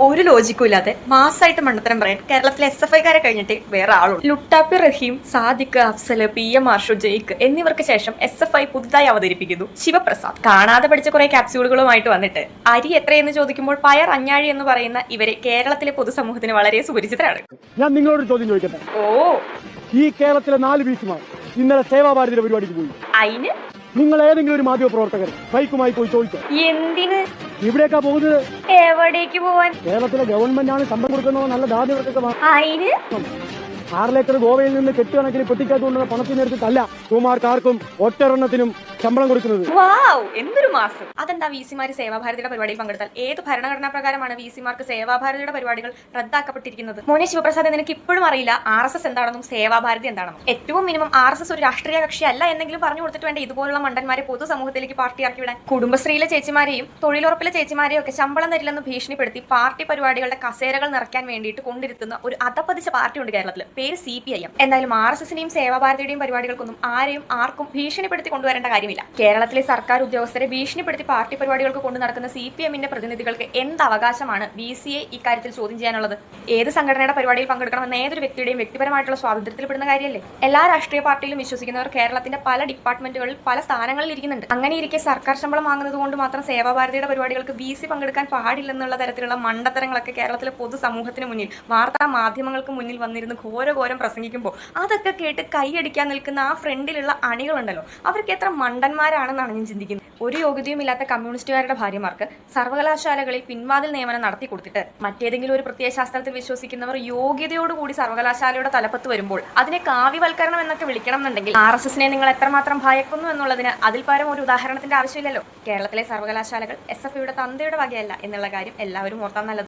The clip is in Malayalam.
ഒരു ലോജിക്കും ഇല്ലാതെ മാസമായിട്ട് മണ്ണത്തരം പറയാൻ കേരളത്തിലെ എസ് എഫ് ഐക്കാരെ കഴിഞ്ഞിട്ട് വേറെ ആളുണ്ട്. ലുട്ടാപ്പി റഹീം സാദിഖ് അഫ്സൽ പി എം ആർഷു ജയ്ക്ക് എന്നിവർക്ക് ശേഷം എസ് എഫ് ഐ പുതുതായി അവതരിപ്പിക്കുന്നു ശിവപ്രസാദ്. കാണാതെ പഠിച്ച കുറെ ക്യാപ്സ്യൂളുകളുമായിട്ട് വന്നിട്ട് അരി എത്രയെന്ന് ചോദിക്കുമ്പോൾ പയർ അഞ്ഞാഴി എന്ന് പറയുന്ന ഇവരെ കേരളത്തിലെ പൊതുസമൂഹത്തിന് വളരെ സുപരിചിതരാണ്. ഞാൻ നിങ്ങളോട് ചോദ്യം ചോദിക്കട്ടെ? ഓ. ഈ കേരളത്തിലെ നാല് ബീച്ചുമാർ ഇന്നലെ സേവാഭാരതിയുടെ പരിപാടിക്ക് പോയി. അയിന്? നിങ്ങൾ ഏതെങ്കിലും ഒരു മാധ്യമ പ്രവർത്തകർ ബൈക്കുമായി പോയി ചോദിച്ചു? എന്തിന്? ഇവിടേക്കാ പോകുന്നത്? എവിടേക്ക് പോവാൻ? കേരളത്തിലെ ഗവൺമെന്റ് ആണ് ശമ്പളം കൊടുക്കുന്നത്? നല്ല അയിന് ആറിലേക്കർ ഗോവയിൽ നിന്ന് കെട്ടുകണക്കിന് പെട്ടിക്കകത്തുകൊണ്ടുള്ള പണത്തിന് എടുത്തിട്ടല്ല കുമാർക്കാർക്കും ഒറ്റെണ്ണത്തിനും ശമ്പളം കൊടുക്കുന്നത്. വാവ് എന്തൊരു മാസം. അതെന്താ വി സിമാര് സേവാഭാരതിയുടെ പരിപാടിയിൽ പങ്കെടുത്താൽ? ഏത് ഭരണഘടനാ പ്രകാരമാണ് വി സിമാർക്ക് സേവാഭാരതിയുടെ പരിപാടികൾ റദ്ദാക്കപ്പെട്ടിരിക്കുന്നത്? മോനെ ശിവപ്രസാദ് നിനക്ക് ഇപ്പോഴും അറിയില്ല ആർ എസ് എസ് എന്താണെന്നും സേവാഭാരതി എന്താണെന്നും. ഏറ്റവും മിനിമം ആർ എസ് എസ് ഒരു രാഷ്ട്രീയ കക്ഷി അല്ല എന്നെങ്കിലും പറഞ്ഞു കൊടുത്തിട്ട് വേണ്ട ഇതുപോലുള്ള മണ്ടന്മാരെ പൊതുസമൂഹത്തിലേക്ക് പാർട്ടി ആക്കി വിടാൻ. കുടുംബശ്രീയിലെ ചേച്ചിമാരെയും തൊഴിലുറപ്പിലെ ചേച്ചിമാരെയും ഒക്കെ ശമ്പളം തരില്ലെന്ന് ഭീഷണിപ്പെടുത്തി പാർട്ടി പരിപാടികളുടെ കസേരകൾ നിറയ്ക്കാൻ വേണ്ടിയിട്ട് കൊണ്ടിരുത്തുന്ന ഒരു അധപ്പതിച്ച പാർട്ടി ഉണ്ട് കേരളത്തിൽ പേര് സി പി ഐ എം. എന്തായാലും ആർ എസ് എസിന്റെയും സേവാഭാരതിയുടെയും പരിപാടികൾക്കൊന്നും ആരെയും ആർക്കും ഭീഷണിപ്പെടുത്തി കൊണ്ടുവരേണ്ട കാര്യമില്ല കേരളത്തിലെ സർക്കാർ ഉദ്യോഗസ്ഥരെ ഭീഷണിപ്പെടുത്തി പാർട്ടി പരിപാടികൾക്ക് കൊണ്ടു നടക്കുന്ന സി പി എമ്മിന്റെ പ്രതിനിധികൾക്ക് എന്ത് അവകാശമാണ് ബി സി എ ഇക്കാര്യത്തിൽ ചോദ്യം ചെയ്യാനുള്ളത്? ഏത് സംഘടനയുടെ പരിപാടിയിൽ പങ്കെടുക്കണമെന്ന് ഏതൊരു വ്യക്തിയുടെയും വ്യക്തിപരമായിട്ടുള്ള സ്വാതന്ത്ര്യത്തിൽപ്പെടുന്ന കാര്യമല്ലേ? എല്ലാ രാഷ്ട്രീയ പാർട്ടിയിലും വിശ്വസിക്കുന്നവർ കേരളത്തിന്റെ പല ഡിപ്പാർട്ട്മെന്റുകളിൽ പല സ്ഥാനങ്ങളിൽ ഇരിക്കുന്നുണ്ട്. അങ്ങനെ ഇരിക്കെ സർക്കാർ ശമ്പളം വാങ്ങുന്നത് കൊണ്ട് മാത്രം സേവാഭാരതിയുടെ പരിപാടികൾക്ക് ബി സി പങ്കെടുക്കാൻ പാടില്ലെന്നുള്ള തരത്തിലുള്ള മണ്ടത്തരങ്ങളൊക്കെ കേരളത്തിലെ പൊതുസമൂഹത്തിന് മുന്നിൽ വാർത്താ മാധ്യമങ്ങൾക്ക് മുന്നിൽ വന്നിരുന്ന് ഘോരഘോരം പ്രസംഗിക്കുമ്പോൾ അതൊക്കെ കേട്ട് കൈയടിക്കാൻ നിൽക്കുന്ന ആ ഫ്രണ്ടിലുള്ള അണികളുണ്ടല്ലോ. അവർക്ക് എത്ര മണ്ടന്മാരാണെന്നാണ് ഞാൻ ചിന്തിക്കുന്നത്. ഒരു യോഗ്യതയും ഇല്ലാത്ത കമ്മ്യൂണിസ്റ്റുകാരുടെ ഭാര്യമാർക്ക് സർവകലാശാലകളിൽ പിൻവാതിൽ നിയമനം നടത്തി കൊടുത്തിട്ട് മറ്റേതെങ്കിലും ഒരു പ്രത്യയശാസ്ത്രത്തിൽ വിശ്വസിക്കുന്നവർ യോഗ്യതയോടുകൂടി സർവകലാശാലയുടെ തലപ്പത്ത് വരുമ്പോൾ അതിനെ കാവ്യവൽക്കരണം എന്നൊക്കെ വിളിക്കണം എന്നുണ്ടെങ്കിൽ ആർ എസ് എസിനെ നിങ്ങൾ എത്രമാത്രം ഭയക്കുന്നു എന്നുള്ളതിന് അതിൽ പരം ഒരു ഉദാഹരണത്തിന്റെ ആവശ്യമില്ലല്ലോ. കേരളത്തിലെ സർവകലാശാലകൾ എസ് എഫ് ഐയുടെ തന്തയുടെ വകയല്ല എന്നുള്ള കാര്യം എല്ലാവരും ഓർത്താൻ നല്ലത്.